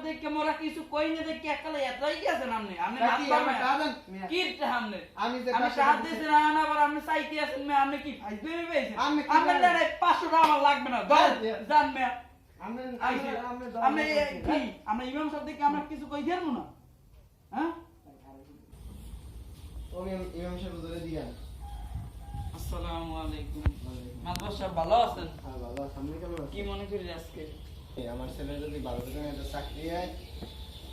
দেখে মোরা কিছু কই না দেখে একালে এতই গেছেন আপনি আপনি তা কি, নাচবা আমার না। কাজেন? মিয়া। কি রে আপনি আমি যে আমি সাহায্য করতেছি- না না আবার আপনি চাইতে আছেন মে আপনি কি ফাইজ ভেবে পেয়েছেন আপনি কি আপনি পাঁচশো টাকা লাগবে না ধর দেন। যান মে? আমরা ইমাম সাহেব দেখে আমরা কিছু কই দেবো না হ্যাঁ ইমাম- ইমাম সাহেব দিয়ান। আসসালামু আলাইকুম সাহেব ভালো আছেন হ্যাঁ, কেমন আছেন? কি মনে করি আজকে আমার ছেলে যদি ভালো বেতনে একটা চাকরি হয়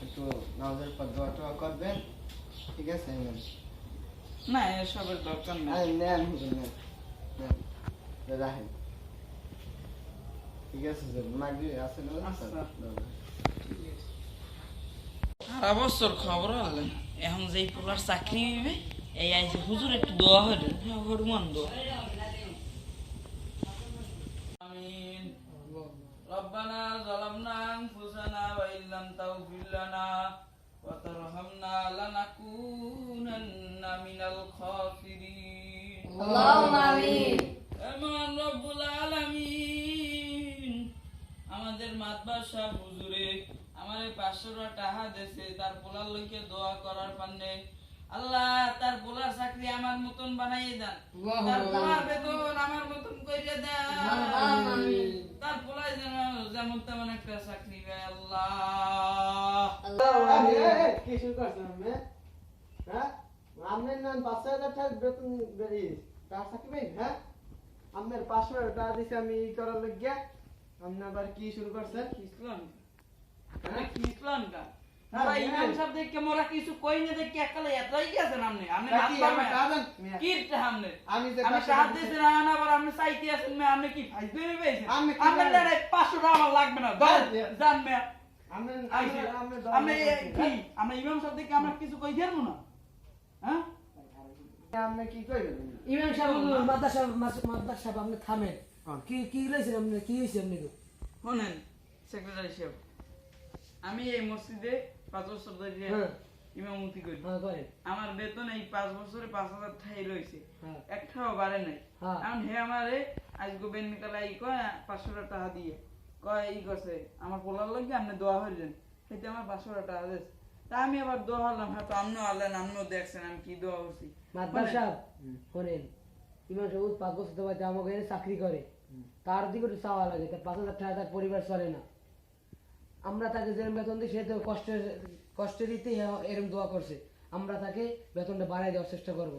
একটু নামাজের পর দোয়া টোয়া করবেন ঠিক আছে নেন না এসবের দরকার নেই আরে নেন হুজুর, নেন নেন এ রাখেন ঠিক আছে হুজুর মাগরি আছে না আচ্ছা। দাও। সারা বছর খবর হলে এখন যেই পোলার চাকরি হইবে এই আইছে হুজুর একটু দোয়া হইলেন হ্যাঁ হরমান দোয়া আমিন ربنا ظلمنا أنفسنا وإن لم تغفر لنا وترحمنا لنكونن من الخاسرين اللهم آمين এমন রব্বুল আলামিন আমাদের মাতবার সাহেব হুজুরে আমারে পাঁচশো টাকা দেছে তার পোলার লইকে দোয়া করার পান্নে আল্লাহ তার পোলার চাকরি আমার মতন বানাইয়ে দেন তার পোলার বেতন আমার মতন কইরে দেন একটা চাকরি আল্লাহ আরে, এ, এ, কি শুরু করছেন আপনি? হ্যাঁ? আপনার নাম পাঁচ হাজার টাকা বেতন বেরিয়েছে। তার চাকরি পাইন, হ্যাঁ? আপনার পাঁচশো টাকা দিছি আমি ই করার লাগিয়া। আপনি আবার কি শুরু করছেন? কা মোরা হ্যাঁ। কি, নাচবা পাঁচশো টাকা লাগবে না। আমরা ইমাম সাহেব দেখে আমরা কিছু কই দেবো না? হ্যাঁ? হ্যাঁ? আপনি কি কইবেন? ইমাম সাহেব মাদ্রাসা মাদ্রাসা আপনি থামেন। হ্যাঁ। কি কি লইছেন আপনি? কি হইছে আপনি? শোনেন সেক্রেটারি সাহেব। আমি এই মসজিদে পাঁচ বছর ধরে হ্যাঁ। ইমামতি করি। হ্যাঁ আমার বেতন এই পাঁচ বছরে পাঁচ হাজার ঠাই রয়েছে। হ্যাঁ। একটাও বাড়ে নাই। হ্যাঁ। এখন হে আমারে আজকে বেনিকালা ই কয় পাঁচশো টাকা দিয়ে। কয় ই করছে আমার পোলার লোক আপনি দোয়া হইলেন সেটা আমার পাঁচশো টাকা দিয়েছে তা আমি আবার দোয়া হলাম আপনিও আনলেন আপনিও দেখছেন আমি কি দোয়া করছি। মাদ্রাসা সাহেব শোনেন ইমাম সাহেব পাঁচ বছর চাকরি করে। তার দিকে চাওয়া লাগে পাঁচ হাজার টাকা তার পরিবার চলে না। আমরা তাকে যেরকম বেতন দিই, সে তো কষ্টের কষ্টের দিতেই এরকম দোয়া করছে। আমরা তাকে বেতনটা বাড়াই দেওয়ার চেষ্টা করব।